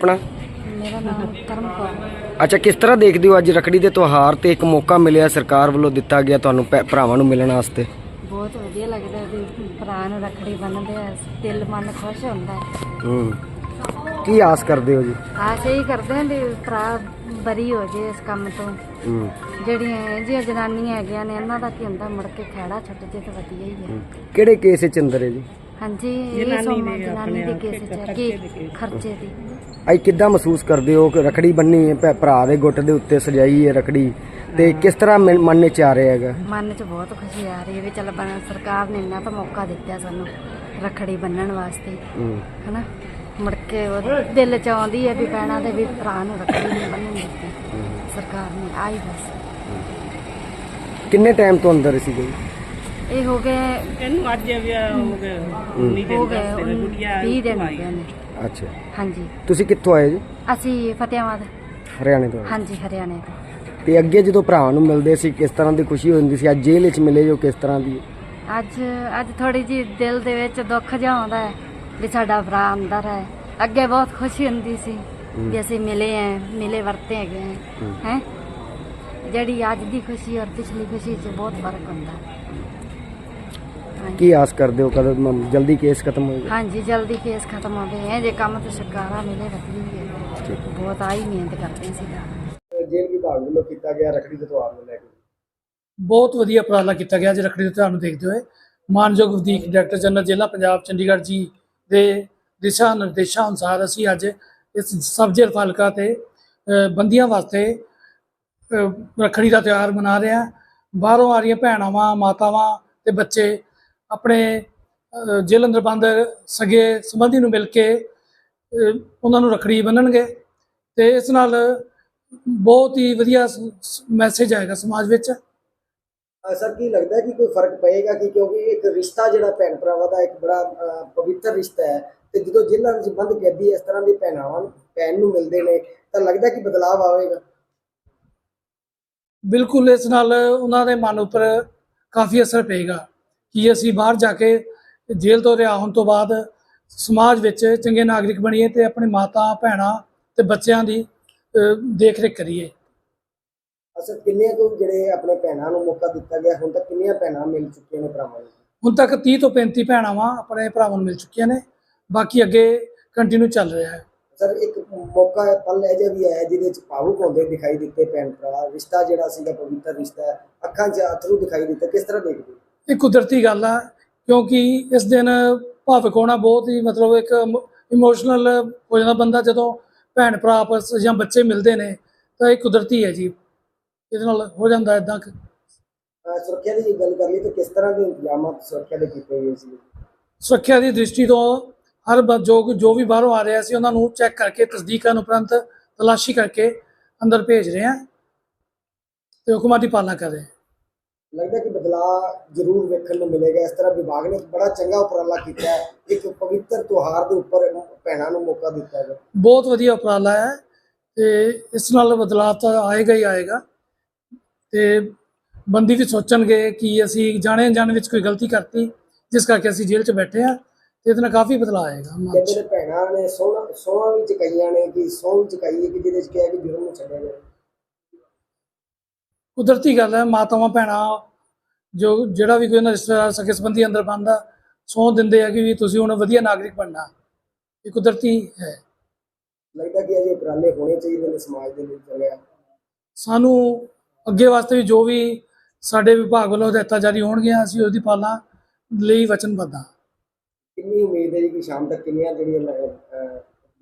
ਆਪਣਾ ਮੇਰਾ ਨਾਮ ਕਰਮਕੌਰ ਅੱਛਾ ਕਿਸ ਤਰ੍ਹਾਂ ਦੇਖਦੇ ਹੋ ਅੱਜ ਰਖੜੀ ਦੇ ਤਿਉਹਾਰ ਤੇ ਇੱਕ ਮੌਕਾ ਮਿਲਿਆ ਸਰਕਾਰ ਵੱਲੋਂ ਦਿੱਤਾ ਗਿਆ ਤੁਹਾਨੂੰ ਭੈ- ਭਰਾਵਾਂ ਨੂੰ ਮਿਲਣ ਵਾਸਤੇ? ਬਹੁਤ ਵਧੀਆ ਲੱਗਦਾ ਵੀ ਭਰਾ ਨੂੰ ਰੱਖੜੀ ਬੰਨ੍ਹਦੇ ਆ ਦਿਲ ਮਨ ਖੁਸ਼ ਹੁੰਦਾ। ਹੈ। ਹੂੰ ਕੀ ਆਸ ਕਰਦੇ ਹੋ ਜੀ? ਆਸ ਇਹੀ ਕਰਦੇ ਹਾਂ ਵੀ ਭਰਾ ਬਰੀ ਹੋ ਜੇ ਇਸ ਕੰਮ ਤੋਂ। ਹੂੰ। ਜਿਹੜੀਆਂ ਇਹ ਜਿਹੀਆਂ ਜਨਾਨੀਆਂ ਹੈਗੀਆਂ ਨੇ ਇਹਨਾਂ ਦਾ ਕੀ ਹੁੰਦਾ ਮੁੜ ਕੇ ਖਹਿੜਾ ਛੁੱਟ ਜੇ ਤਾਂ ਵਧੀਆ ਹੀ ਹੈ। ਕਿਹੜੇ ਕੇਸ ਵਿੱਚ ਅੰਦਰ ਹੈ ਜੀ? ਹਾਂਜੀ ਇਹ ਸੋਮਾ ਜਨਾਨੀ ਦੇ ਕੇਸ ਚ ਹੈ ਕਿ ਖਰਚੇ ਦੀ। ਅੱਜ ਕਿੱਦਾਂ ਮਹਿਸੂਸ ਕਰਦੇ ਹੋ ਕਿ ਰਖੜੀ ਬੰਨੀ ਹੈ ਭੈ- ਭਰਾ ਦੇ ਗੁੱਟ ਦੇ ਉੱਤੇ ਸਜਾਈ ਹੈ ਰਖੜੀ? ਤੇ ਕਿਸ ਤਰ੍ਹਾਂ ਮਨ ਮਨ ਆ ਰਿਹਾ ਹੈਗਾ? ਮਨ 'ਚ ਬਹੁਤ ਖੁਸ਼ੀ ਆ ਰਹੀ ਹੈ ਵੀ ਚੱਲ ਬਣ ਸਰਕਾਰ ਨੇ ਇੰਨਾ ਤਾਂ ਮੌਕਾ ਦਿੱਤਾ ਸਾਨੂੰ ਰੱਖੜੀ ਬੰਨਣ ਵਾਸਤੇ। ਹੂੰ। ਹਨਾ? ਮੁੜ ਕੇ ਉਹ ਦਿਲ ਚ ਆਉਂਦੀ ਹੈ ਵੀ ਭੈਣਾਂ ਦੇ ਵੀ ਭਰਾ ਨੂੰ ਰੱਖੜੀ ਨਹੀਂ ਬੰਨਣ ਦਿੱਤੀ। ਸਰਕਾਰ ਨੇ ਆਈ ਬਸ। ਕਿੰਨੇ ਟਾਈਮ ਤੋਂ ਅੰਦਰ ਸੀਗੇ? ਜੀ ਇਹ ਹੋ ਗਏ ਇਹਨੂੰ ਅੱਜ ਵੀ ਹੋ ਗਏ ਹੋ। ਗਏ 20 ਦਿਨ ਹੋ ਗਏ ਨੇ। ਅੱਛਾ। ਹਾਂਜੀ। ਤੁਸੀਂ ਕਿੱਥੋਂ ਆਏ ਜੀ? ਅਸੀਂ ਫਤਿਆਬਾਦ। ਹਰਿਆਣੇ ਤੋਂ ਹਾਂਜੀ ਹਰਿਆਣੇ ਤੋਂ। ਤੇ ਅੱਗੇ ਜਦੋਂ ਭਰਾਵਾਂ ਨੂੰ ਮਿਲਦੇ ਸੀ ਕਿਸ ਤਰ੍ਹਾਂ ਦੀ ਖੁਸ਼ੀ ਹੁੰਦੀ ਸੀ? ਅੱਜ ਜੇਲ੍ਹ ਵਿੱਚ ਮਿਲੇ ਜੋ ਕਿਸ ਤਰ੍ਹਾਂ ਦੀ? ਅੱਜ ਅੱਜ ਥੋੜੀ ਜੀ ਦਿਲ ਦੇ ਵਿੱਚ ਦੁੱਖ ਜਿਹਾ ਆਉਂਦਾ ਹੈ ਵੀ ਸਾਡਾ ਭਰਾ ਅੰਦਰ ਹੈ। ਅੱਗੇ ਬਹੁਤ ਖੁਸ਼ੀ ਹੁੰਦੀ ਸੀ ਵੀ ਅਸੀਂ ਮਿਲੇ ਆ ਮਿਲੇ ਵਰਤੇ ਹੈਗੇ ਹੈ। ਹੈ। ਜਿਹੜੀ ਅੱਜ ਦੀ ਖੁਸ਼ੀ ਔਰ ਪਿਛਲੀ ਖੁਸ਼ੀ 'ਚ ਬਹੁਤ ਫ਼ਰਕ ਹੁੰਦਾ। ਹੈ। ਕੀ ਆਸ ਕਰਦੇ ਹੋ? ਕਦੋਂ ਮ- ਜਲਦੀ ਕੇਸ ਖਤਮ ਹੋਏਗਾ? ਹਾਂਜੀ ਜਲਦੀ ਕੇਸ ਖਤਮ ਹੋਵੇ ਇਹ ਜੇ ਕੰਮ ਤੇ ਸਰਕਾਰਾਂ ਮਿਲੇ ਵਧੀਆ ਹੀ। ਹੈ। ਬਹੁਤ ਆਈ ਮਿਹਨਤ ਕਰਦੇ ਸੀ ਜੇਲ੍ਹ ਵਿਭਾਗ ਵੱਲੋਂ ਕੀਤਾ ਗਿਆ ਰਖੜੀ ਦੇ ਤਿਉਹਾਰ ਨੂੰ ਲੈ ਕੇ। ਬਹੁਤ ਵਧੀਆ ਉਪਰਾਲਾ ਕੀਤਾ ਗਿਆ ਅੱਜ ਰੱਖੜੀ ਦੇ ਤਿਉਹਾਰ ਨੂੰ ਦੇਖਦੇ ਹੋਏ। ਮਾਨਯੋਗ ਵਧੀਕ ਡਾਇਰੈਕਟਰ ਜਨਰਲ ਜ਼ਿਲ੍ਹਾ ਪੰਜਾਬ ਚੰਡੀਗੜ੍ਹ ਜੀ ਦੇ ਦਿਸ਼ਾ ਨਿਰਦੇਸ਼ਾਂ ਅਨੁਸਾਰ ਅਸੀਂ ਅੱਜ ਇਸ ਸਬ ਜੇਲ੍ਹ ਫਾਲਕਾ ਤੇ ਬੰਦੀਆਂ ਵਾਸਤੇ ਰੱਖੜੀ ਦਾ ਤਿਉਹਾਰ ਮਨਾ ਰਹੇ ਹਾਂ। ਬਾਹਰੋਂ ਆ ਰਹੀਆਂ ਭੈਣਾਵਾਂ ਮਾਤਾਵਾਂ ਤੇ ਬੱਚੇ ਆਪਣੇ ਜੇਲ੍ਹ ਅੰਦਰ ਬੰਦ ਸਗੇ ਸੰਬੰਧੀ ਨੂੰ ਮਿਲ ਕੇ ਉਹਨਾਂ ਨੂੰ ਰੱਖੜੀ ਬੰਨਣਗੇ ਤੇ ਇਸ ਨਾਲ ਬਹੁਤ ਹੀ ਵਧੀਆ ਮੈਸੇਜ ਆਏਗਾ ਸਮਾਜ ਵਿੱਚ। ਸਰ ਕੀ ਲੱਗਦਾ ਕਿ ਕੋਈ ਫ਼ਰਕ ਪਏਗਾ ਕਿ ਕਿਉਂਕਿ ਇੱਕ ਰਿਸ਼ਤਾ ਜਿਹੜਾ ਭੈਣ ਭਰਾਵਾਂ ਦਾ ਇੱਕ ਬੜਾ ਪਵਿੱਤਰ ਰਿਸ਼ਤਾ ਹੈ ਤੇ ਜਦੋਂ ਜੇਲ੍ਹਾਂ ਵਿੱਚ ਬੰਦ ਕੈਦੀ ਇਸ ਤਰ੍ਹਾਂ ਦੇ ਭੈਣਾਵਾਂ ਨੂੰ- ਭੈਣ ਨੂੰ ਮਿਲਦੇ ਨੇ ਤਾਂ ਲੱਗਦਾ ਕਿ ਬਦਲਾਅ ਆਵੇਗਾ? ਬਿਲਕੁਲ ਇਸ ਨਾਲ ਉਹਨਾਂ ਦੇ ਮਨ ਉੱਪਰ ਕਾਫੀ ਅਸਰ ਪਏਗਾ। ਕਿ ਅਸੀਂ ਬਾਹਰ ਜਾ ਕੇ ਜੇਲ੍ਹ ਤੋਂ ਰਿਹਾ ਹੋਣ ਤੋਂ ਬਾਅਦ ਸਮਾਜ ਵਿੱਚ ਚੰਗੇ ਨਾਗਰਿਕ ਬਣੀਏ ਤੇ ਆਪਣੇ ਮਾਤਾ ਭੈਣਾਂ ਤੇ ਬੱਚਿਆਂ ਦੀ ਦੇਖ ਰੇਖ ਕਰੀਏ। ਅਸਲ ਕਿੰਨੇ ਕੁ ਜਿਹੜੇ ਆਪਣੇ ਭੈਣਾਂ ਨੂੰ ਮੌਕਾ ਦਿੱਤਾ ਗਿਆ ਹੁਣ ਤੱਕ ਕਿੰਨੀਆਂ ਭੈਣਾਂ ਮਿਲ ਚੁੱਕੀਆਂ ਨੇ ਭਰਾਵਾਂ ਨੂੰ? ਹੁਣ ਤੱਕ 30 ਤੋਂ 35 ਭੈਣਾਂ ਵਾਂ ਆਪਣੇ ਭਰਾਵਾਂ ਨੂੰ ਮਿਲ ਚੁੱਕੀਆਂ ਨੇ ਬਾਕੀ ਅੱਗੇ ਕੰਟੀਨਿਊ ਚੱਲ ਰਿਹਾ ਹੈ। ਸਰ ਇੱਕ ਮੌਕਾ ਹੈ, ਪਲ ਇਹ ਜਿਹਾ ਵੀ ਆਇਆ ਜਿਹਦੇ ਵਿੱਚ ਭਾਵੁਕ ਹੁੰਦੇ ਦਿਖਾਈ ਦਿੱਤੇ ਭੈਣ ਭਰਾ ਰਿਸ਼ਤਾ ਜਿਹੜਾ ਸੀਗਾ ਪਵਿੱਤਰ ਰਿਸ਼ਤਾ ਅੱਖਾਂ 'ਚ ਅਥਰੂ ਦਿਖਾਈ ਦਿੱਤੇ ਕਿਸ ਤਰ੍ਹਾਂ ਦੇਖਦੇ? ਇਹ ਕੁਦਰਤੀ ਗੱਲ ਆ ਕਿਉਂਕਿ ਇਸ ਦਿਨ ਭਾਵਕ ਹੋਣਾ ਬਹੁਤ ਹੀ ਮਤਲਬ ਇੱਕ ਇਮੋਸ਼ਨਲ ਹੋ ਜਾਂਦਾ ਬੰਦਾ ਜਦੋਂ ਭੈਣ ਭਰਾ ਆਪਸ ਜਾਂ ਬੱਚੇ ਮਿਲਦੇ ਨੇ ਤਾਂ ਇਹ ਕੁਦਰਤੀ ਹੈ ਜੀ। ਇਹਦੇ ਨਾਲ ਹੋ ਜਾਂਦਾ ਇਦਾਂ ਸੁਰੱਖਿਆ ਦੀ ਗੱਲ ਕਰ ਲਈ ਤਾਂ ਕਿਸ ਤਰ੍ਹਾਂ ਦੇ ਇੰਤਜ਼ਾਮਾਤ ਸੁਰੱਖਿਆ ਦੇ ਕੀਤੇ ਗਏ ਸੀ? ਸੁਰੱਖਿਆ ਦੀ ਦ੍ਰਿਸ਼ਟੀ ਤੋਂ ਹਰ ਜੋ ਜੋ ਵੀ ਬਾਹਰੋਂ ਆ ਰਿਹਾ ਸੀ ਉਹਨਾਂ ਨੂੰ ਚੈੱਕ ਕਰਕੇ ਤਸਦੀਕ ਕਰਨ ਉਪਰੰਤ ਤਲਾਸ਼ੀ ਕਰਕੇ ਅੰਦਰ ਭੇਜ ਰਹੇ ਹਾਂ ਤੇ ਹੁਕਮਾਂ ਦੀ ਪਾਲਣਾ ਕਰ ਰਹੇ ਹਾਂ ਲੱਗਦਾ ਕਿ ਬਦਲਾਅ ਜ਼ਰੂਰ ਵੇਖਣ ਨੂੰ ਮਿਲੇਗਾ। ਇਸ ਤਰ੍ਹਾਂ ਵਿਭਾਗ ਨੇ ਬੜਾ ਚੰਗਾ ਉਪਰਾਲਾ ਕੀਤਾ ਹੈ। ਇੱਕ ਪਵਿੱਤਰ ਤਿਉਹਾਰ ਦੇ ਉੱਪਰ ਭੈਣਾਂ ਨੂੰ ਮੌਕਾ ਦਿੱਤਾ ਹੈ। ਬਹੁਤ ਵਧੀਆ ਉਪਰਾਲਾ ਹੈ ਤੇ ਇਸ ਨਾਲ ਬਦਲਾਅ ਤਾਂ ਆਏਗਾ ਹੀ ਆਏਗਾ। ਤੇ ਬੰਦੀ ਵੀ ਸੋਚਣਗੇ ਕਿ ਅਸੀਂ ਜਾਣੇ ਅਣਜਾਣੇ ਵਿੱਚ ਕੋਈ ਗਲਤੀ ਕਰਤੀ ਜਿਸ ਕਰਕੇ ਅਸੀਂ ਜੇਲ੍ਹ 'ਚ ਬੈਠੇ ਆ ਤੇ ਇਹਦੇ ਨਾਲ ਕਾਫੀ ਬਦਲਾਅ ਆਏਗਾ 'ਚ। ਕਹਿੰਦੇ ਨੇ ਭੈਣਾਂ ਨੇ ਸੋਹਣਾ ਸੋਹਣਾ ਵੀ ਚਕਾਈਆਂ ਨੇ ਕਿ ਸੋਹ ਵੀ ਚਕਾਈ ਕਿ ਜਿਹਦੇ ਵਿੱਚ ਕਿਹਾ ਕਿ ਜੁਰਮ ਨੂੰ ਛੱਡਿਆ ਜਾਵੇ। ਕੁਦਰਤੀ ਗੱਲ ਹੈ ਮਾਤਾਵਾਂ ਭੈਣਾਂ ਜੋ ਜਿਹੜਾ ਵੀ ਕੋਈ ਉਹਨਾਂ ਰਿਸ਼ਤੇਦਾਰ ਸਕੇ ਸੰਬੰਧੀ ਅੰਦਰ ਬੰਦਾ ਸੌਂ ਦਿੰਦੇ ਆ ਕਿ ਵੀ ਤੁਸੀਂ ਹੁਣ ਵਧੀਆ ਨਾਗਰਿਕ ਬਣਨਾ। ਇਹ ਕੁਦਰਤੀ ਹੈ। ਲੱਗਦਾ ਕਿ ਅਜੇ ਉਪਰਾਲੇ ਹੋਣੇ ਚਾਹੀਦੇ ਨੇ ਸਮਾਜ ਦੇ ਲਈ ਚੰਗਾ ਸਾਨੂੰ ਅੱਗੇ ਵਾਸਤੇ ਵੀ ਜੋ ਵੀ ਸਾਡੇ ਵਿਭਾਗ ਵੱਲੋਂ ਹਦਾਇਤਾਂ ਜਾਰੀ ਹੋਣਗੀਆਂ ਅਸੀਂ ਉਹਦੀ ਪਾਲਣਾ ਲਈ ਵਚਨਬੱਧ ਹਾਂ। ਕਿੰਨੀ ਉਮੀਦ ਹੈ ਜੀ ਕਿ ਸ਼ਾਮ ਤੱਕ ਕਿੰਨੀਆਂ ਜਿਹੜੀਆਂ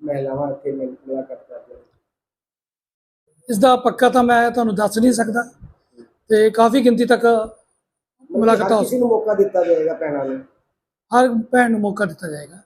ਮਹਿਲਾਵਾਂ ਇੱਥੇ ਮਿਲ- ਮੁਲਾਕਾਤ ਕਰਦੀਆਂ ਇਸ ਦਾ ਪੱਕਾ ਤਾਂ ਮੈਂ ਤੁਹਾਨੂੰ ਦੱਸ ਨਹੀਂ ਸਕਦਾ ਤੇ ਕਾਫੀ ਗਿਣਤੀ ਤੱਕ ਮੁਲਾਕਾਤਾਂ ਹੋ ਕਿਸੇ ਨੂੰ ਮੌਕਾ ਦਿੱਤਾ ਜਾਏਗਾ ਭੈਣਾਂ ਨੂੰ। ਹਰ ਭੈਣ ਨੂੰ ਮੌਕਾ ਦਿੱਤਾ ਜਾਏਗਾ।